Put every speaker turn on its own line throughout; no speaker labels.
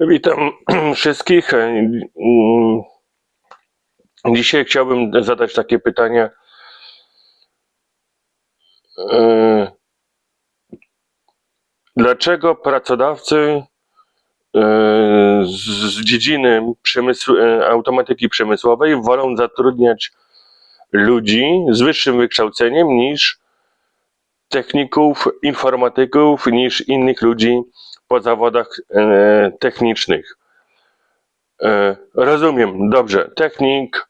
Witam wszystkich. Mm, Dzisiaj chciałbym zadać takie pytanie. E, Dlaczego pracodawcy e, z dziedziny przemysłu, e, automatyki przemysłowej wolą zatrudniać ludzi z wyższym wykształceniem niż techników, informatyków, niż innych ludzi po zawodach e, technicznych? E, Rozumiem, dobrze. Technik,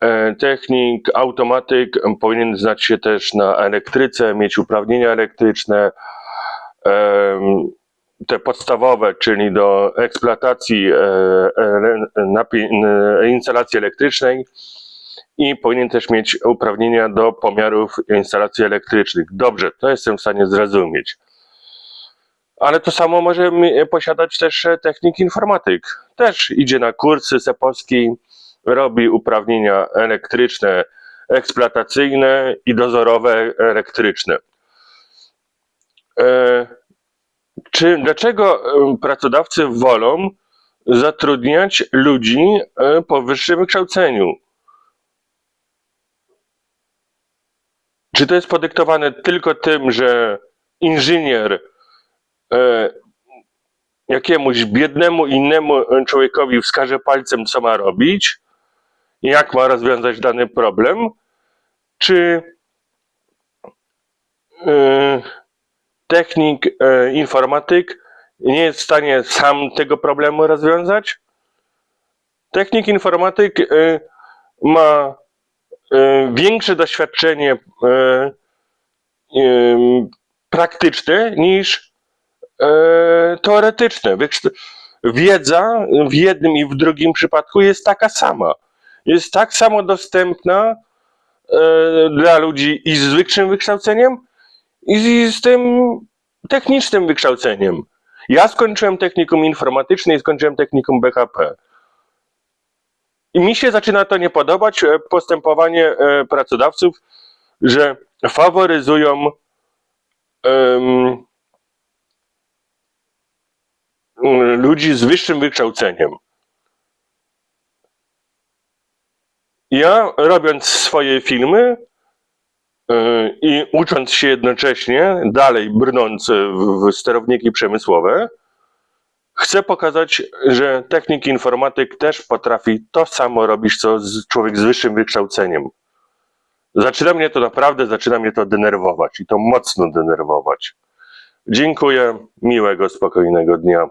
e, technik, automatyk powinien znać się też na elektryce, mieć uprawnienia elektryczne, te podstawowe, czyli do eksploatacji instalacji elektrycznej i powinien też mieć uprawnienia do pomiarów instalacji elektrycznych. Dobrze, to jestem w stanie zrozumieć. Ale to samo może posiadać też e, technik informatyk. Też idzie na kursy sepowski, robi uprawnienia elektryczne, eksploatacyjne i dozorowe elektryczne. E, Czy dlaczego pracodawcy wolą zatrudniać ludzi e, po wyższym wykształceniu? Czy to jest podyktowane tylko tym, że inżynier jakiemuś biednemu innemu człowiekowi wskaże palcem, co ma robić, jak ma rozwiązać dany problem, czy e, technik, e, informatyk nie jest w stanie sam tego problemu rozwiązać? Technik, informatyk e, ma e, większe doświadczenie e, praktyczne niż e, teoretyczne. Wykształ- Wiedza w jednym i w drugim przypadku jest taka sama. Jest tak samo dostępna e, dla ludzi i z wyższym wykształceniem, i z, tym technicznym wykształceniem. Ja skończyłem technikum informatyczne i skończyłem technikum BHP. I mi się zaczyna to nie podobać, e, postępowanie e, pracodawców, że faworyzują ludzi z wyższym wykształceniem. Ja robiąc swoje filmy yy, i ucząc się jednocześnie, dalej brnąc w, sterowniki przemysłowe, chcę pokazać, że technik informatyk też potrafi to samo robić, co człowiek z wyższym wykształceniem. Zaczyna mnie to naprawdę, zaczyna mnie to denerwować i to mocno denerwować. Dziękuję, miłego, spokojnego dnia.